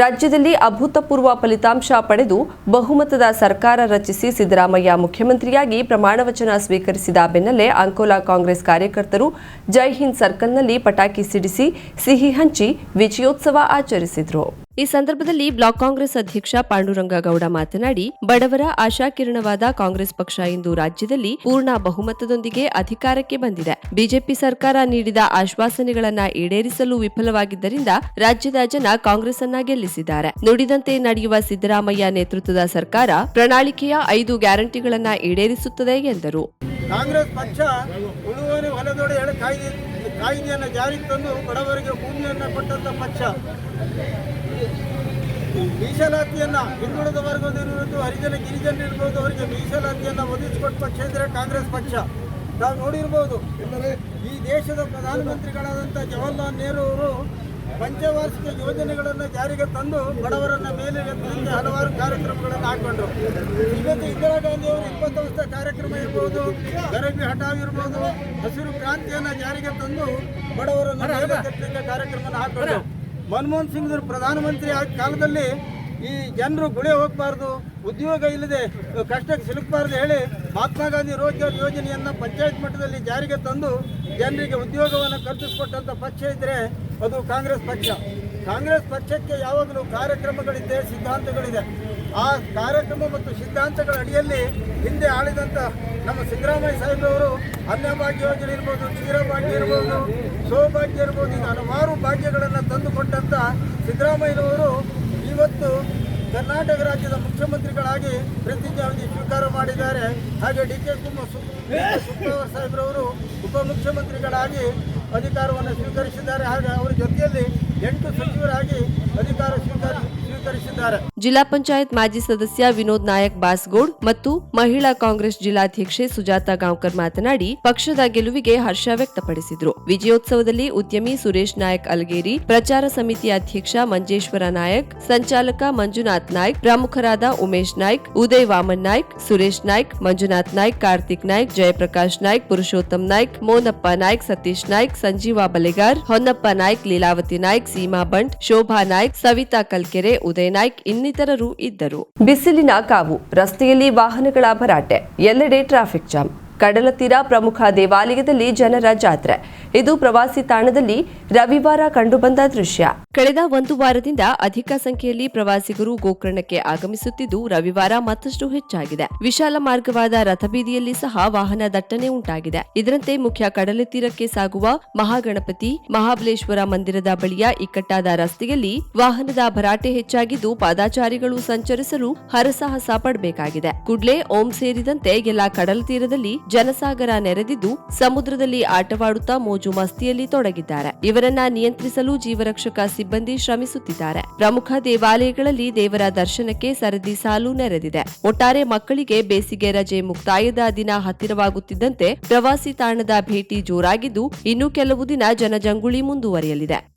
ರಾಜ್ಯದಲ್ಲಿ ಅಭೂತಪೂರ್ವ ಫಲಿತಾಂಶ ಪಡೆದು ಬಹುಮತದ ಸರ್ಕಾರ ರಚಿಸಿ ಸಿದ್ದರಾಮಯ್ಯ ಮುಖ್ಯಮಂತ್ರಿಯಾಗಿ ಪ್ರಮಾಣವಚನ ಸ್ವೀಕರಿಸಿದ ಬೆನ್ನಲ್ಲೇ ಅಂಕೋಲಾ ಕಾಂಗ್ರೆಸ್ ಕಾರ್ಯಕರ್ತರು ಜೈ ಹಿಂದ್ ಸರ್ಕಲ್ನಲ್ಲಿ ಪಟಾಕಿ ಸಿಡಿಸಿ ಸಿಹಿ ಹಂಚಿ ವಿಜಯೋತ್ಸವ ಆಚರಿಸಿದರು. ಈ ಸಂದರ್ಭದಲ್ಲಿ ಬ್ಲಾಕ್ ಕಾಂಗ್ರೆಸ್ ಅಧ್ಯಕ್ಷ ಪಾಂಡುರಂಗ ಗೌಡ ಮಾತನಾಡಿ, ಬಡವರ ಆಶಾಕಿರಣವಾದ ಕಾಂಗ್ರೆಸ್ ಪಕ್ಷ ಇಂದು ರಾಜ್ಯದಲ್ಲಿ ಪೂರ್ಣ ಬಹುಮತದೊಂದಿಗೆ ಅಧಿಕಾರಕ್ಕೆ ಬಂದಿದೆ. ಬಿಜೆಪಿ ಸರ್ಕಾರ ನೀಡಿದ ಆಶ್ವಾಸನೆಗಳನ್ನ ಈಡೇರಿಸಲು ವಿಫಲವಾಗಿದ್ದರಿಂದ ರಾಜ್ಯದ ಜನ ಕಾಂಗ್ರೆಸ್ ಅನ್ನ ಗೆಲ್ಲಿಸಿದ್ದಾರೆ. ನುಡಿದಂತೆ ನಡೆಯುವ ಸಿದ್ದರಾಮಯ್ಯ ನೇತೃತ್ವದ ಸರ್ಕಾರ ಪ್ರಣಾಳಿಕೆಯ ಐದು ಗ್ಯಾರಂಟಿಗಳನ್ನ ಈಡೇರಿಸುತ್ತದೆ ಎಂದರು. ಕಾಂಗ್ರೆಸ್ ಪಕ್ಷ ಕಾಯ್ದೆಯನ್ನು ಜಾರಿಗೆ ತಂದು ಬಡವರಿಗೆ ಭೂಮಿಯನ್ನು ಕೊಟ್ಟಂತ ಪಕ್ಷ. ಮೀಸಲಾತಿಯನ್ನ ಹಿಂದುಳಿದ ವರ್ಗದಲ್ಲಿರುವುದು ಹರಿಜನ ಗಿರಿಜನ ಇರ್ಬೋದು ಅವರಿಗೆ ಮೀಸಲಾತಿಯನ್ನ ಒದಗಿಸಿಕೊಟ್ಟ ಪಕ್ಷ ಅಂದರೆ ಕಾಂಗ್ರೆಸ್ ಪಕ್ಷ. ನಾವು ನೋಡಿರ್ಬೋದು. ಈ ದೇಶದ ಪ್ರಧಾನಮಂತ್ರಿಗಳಾದಂಥ ಜವಾಹರ್ಲಾಲ್ ನೆಹರು ಅವರು ಪಂಚವಾರ್ಷಿಕ ಯೋಜನೆಗಳನ್ನು ಜಾರಿಗೆ ತಂದು ಬಡವರನ್ನ ಮೇಲೆ ಎತ್ತಲಿಕ್ಕೆ ಹಲವಾರು ಕಾರ್ಯಕ್ರಮಗಳನ್ನು ಹಾಕೊಂಡ್ರು. ಇವತ್ತು ಇಂದಿರಾ ಗಾಂಧಿ ಅವರು ಇಪ್ಪತ್ತು ವರ್ಷ ಕಾರ್ಯಕ್ರಮ ಇರ್ಬೋದು ಗರೀಬಿ ಹಠಾವ್ ಇರ್ಬೋದು ಹಸಿರು ಕ್ರಾಂತಿಯನ್ನ ಜಾರಿಗೆ ತಂದು ಬಡವರನ್ನು ಮೇಲೆ ಎತ್ತಲಿಕ್ಕೆ ಕಾರ್ಯಕ್ರಮನ ಹಾಕೊಂಡ್ರು. ಮನಮೋಹನ್ ಸಿಂಗ್ ಪ್ರಧಾನಮಂತ್ರಿ ಆ ಕಾಲದಲ್ಲಿ ಈ ಜನರು ಗುಳೆ ಹೋಗಬಾರ್ದು, ಉದ್ಯೋಗ ಇಲ್ಲದೆ ಕಷ್ಟಕ್ಕೆ ಸಿಲುಕಬಾರ್ದು ಹೇಳಿ ಮಹಾತ್ಮ ಗಾಂಧಿ ರೋಜ್ಗಾರ್ ಯೋಜನೆಯನ್ನು ಪಂಚಾಯತ್ ಮಟ್ಟದಲ್ಲಿ ಜಾರಿಗೆ ತಂದು ಜನರಿಗೆ ಉದ್ಯೋಗವನ್ನು ಕಲ್ಪಿಸಿಕೊಟ್ಟಂಥ ಪಕ್ಷ ಇದ್ದರೆ ಅದು ಕಾಂಗ್ರೆಸ್ ಪಕ್ಷ. ಕಾಂಗ್ರೆಸ್ ಪಕ್ಷಕ್ಕೆ ಯಾವಾಗಲೂ ಕಾರ್ಯಕ್ರಮಗಳಿದೆ ಸಿದ್ಧಾಂತಗಳಿದೆ. ಆ ಕಾರ್ಯಕ್ರಮ ಮತ್ತು ಸಿದ್ಧಾಂತಗಳ ಅಡಿಯಲ್ಲಿ ಹಿಂದೆ ಆಳಿದಂಥ ನಮ್ಮ ಸಿದ್ದರಾಮಯ್ಯ ಸಾಹೇಬ್ರವರು ಅನ್ನಭಾಗ್ಯ ಯೋಜನೆ ಇರ್ಬೋದು ಕ್ಷೀರಭಾಗ್ಯ ಇರ್ಬೋದು, ಸೌಭಾಗ್ಯ ಇರ್ಬೋದು ಇದು ಹಲವಾರು ಭಾಗ್ಯಗಳನ್ನು ತಂದುಕೊಟ್ಟಂಥ ಸಿದ್ದರಾಮಯ್ಯನವರು ಇವತ್ತು ಕರ್ನಾಟಕ ರಾಜ್ಯದ ಮುಖ್ಯಮಂತ್ರಿಗಳಾಗಿ ಪ್ರತಿಜ್ಞಾವಿಧಿ ಸ್ವೀಕಾರ ಮಾಡಿದ್ದಾರೆ. ಹಾಗೆ ಡಿ ಕೆ ಕುಮಾರ್ ಸಾಹೇಬ್ರವರು ಉಪಮುಖ್ಯಮಂತ್ರಿಗಳಾಗಿ ಅಧಿಕಾರವನ್ನು ಸ್ವೀಕರಿಸಿದ್ದಾರೆ. ಹಾಗೆ ಅವರ ಜೊತೆಯಲ್ಲಿ ಎಂಟು ಸಚಿವರಾಗಿ ಅಧಿಕಾರ ಸ್ವೀಕಾರ ಸ್ವೀಕರಿಸಿದ್ದಾರೆ. ಜಿಲ್ಲಾ ಪಂಚಾಯತ್ ಮಾಜಿ ಸದಸ್ಯ ವಿನೋದ್ ನಾಯಕ್ ಬಾಸ್ಗೋಡ್ ಮತ್ತು ಮಹಿಳಾ ಕಾಂಗ್ರೆಸ್ ಜಿಲ್ಲಾಧ್ಯಕ್ಷೆ ಸುಜಾತ ಗಾಂವ್ಕರ್ ಮಾತನಾಡಿ, ಪಕ್ಷದ ಗೆಲುವಿಗೆ ಹರ್ಷ ವ್ಯಕ್ತಪಡಿಸಿದರು. ವಿಜಯೋತ್ಸವದಲ್ಲಿ ಉದ್ಯಮಿ ಸುರೇಶ್ ನಾಯಕ್ ಅಲಗೇರಿ, ಪ್ರಚಾರ ಸಮಿತಿ ಅಧ್ಯಕ್ಷ ಮಂಜೇಶ್ವರ ನಾಯಕ್, ಸಂಚಾಲಕ ಮಂಜುನಾಥ್ ನಾಯ್ಕ್, ಪ್ರಮುಖರಾದ ಉಮೇಶ್ ನಾಯ್ಕ್, ಉದಯ್ ವಾಮನ್ ನಾಯ್ಕ್, ಸುರೇಶ್ ನಾಯ್ಕ್, ಮಂಜುನಾಥ್ ನಾಯ್ಕ್, ಕಾರ್ತಿಕ್ ನಾಯ್ಕ್, ಜಯಪ್ರಕಾಶ್ ನಾಯ್ಕ್, ಪುರುಷೋತ್ತಮ್ ನಾಯ್ಕ್, ಮೋನಪ್ಪ ನಾಯ್ಕ್, ಸತೀಶ್ ನಾಯ್ಕ್, ಸಂಜೀವ ಬಲೆಗಾರ್, ಹೊನ್ನಪ್ಪ ನಾಯ್ಕ್, ಲೀಲಾವತಿ ನಾಯ್ಕ್, ಸೀಮಾ ಬಂಟ್, ಶೋಭಾ ನಾಯ್ಕ್, ಸವಿತಾ ಕಲ್ಕೆರೆ, ಉದಯ್ ನಾಯ್ಕ್ ಇನ್ನಿತರರು ಇದ್ದರು. ಬಿಸಿಲಿನ ಕಾವು ರಸ್ತೆಯಲ್ಲಿ ವಾಹನಗಳ ಭರಾಟೆ ಎಲ್ಲೆಡೆ ಟ್ರಾಫಿಕ್ ಜಾಮ್. ಕಡಲ ತೀರ ಪ್ರಮುಖ ದೇವಾಲಯದಲ್ಲಿ ಜನರ ಜಾತ್ರೆ. ಇದು ಪ್ರವಾಸಿ ತಾಣದಲ್ಲಿ ರವಿವಾರ ಕಂಡುಬಂದ ದೃಶ್ಯ. ಕಳೆದ ಒಂದು ವಾರದಿಂದ ಅಧಿಕ ಸಂಖ್ಯೆಯಲ್ಲಿ ಪ್ರವಾಸಿಗರು ಗೋಕರ್ಣಕ್ಕೆ ಆಗಮಿಸುತ್ತಿದ್ದು ರವಿವಾರ ಮತ್ತಷ್ಟು ಹೆಚ್ಚಾಗಿದೆ. ವಿಶಾಲ ಮಾರ್ಗವಾದ ರಥಬೀದಿಯಲ್ಲಿ ಸಹ ವಾಹನ ದಟ್ಟಣೆ ಉಂಟಾಗಿದೆ. ಇದರಂತೆ ಮುಖ್ಯ ಕಡಲ ತೀರಕ್ಕೆ ಸಾಗುವ ಮಹಾಗಣಪತಿ, ಮಹಾಬಲೇಶ್ವರ ಮಂದಿರದ ಬಳಿಯ ಇಕ್ಕಟ್ಟಾದ ರಸ್ತೆಯಲ್ಲಿ ವಾಹನದ ಭರಾಟೆ ಹೆಚ್ಚಾಗಿದ್ದು ಪಾದಾಚಾರಿಗಳು ಸಂಚರಿಸಲು ಹರಸಾಹಸ ಪಡಬೇಕಾಗಿದೆ. ಕುಡ್ಲೆ ಓಂ ಸೇರಿದಂತೆ ಎಲ್ಲಾ ಕಡಲ ತೀರದಲ್ಲಿ ಜನಸಾಗರ ನೆರೆದಿದ್ದು ಸಮುದ್ರದಲ್ಲಿ ಆಟವಾಡುತ್ತಾ ಮೋಜು ಮಸ್ತಿಯಲ್ಲಿ ತೊಡಗಿದ್ದಾರೆ. ಇವರನ್ನ ನಿಯಂತ್ರಿಸಲು ಜೀವರಕ್ಷಕ ಸಿಬ್ಬಂದಿ ಶ್ರಮಿಸುತ್ತಿದ್ದಾರೆ. ಪ್ರಮುಖ ದೇವಾಲಯಗಳಲ್ಲಿ ದೇವರ ದರ್ಶನಕ್ಕೆ ಸರದಿ ಸಾಲು ನೆರೆದಿದೆ. ಒಟ್ಟಾರೆ ಮಕ್ಕಳಿಗೆ ಬೇಸಿಗೆ ರಜೆ ಮುಕ್ತಾಯದ ದಿನ ಹತ್ತಿರವಾಗುತ್ತಿದ್ದಂತೆ ಪ್ರವಾಸಿ ತಾಣದ ಭೇಟಿ ಜೋರಾಗಿದ್ದು ಇನ್ನೂ ಕೆಲವು ದಿನ ಜನಜಂಗುಳಿ ಮುಂದುವರಿಯಲಿದೆ.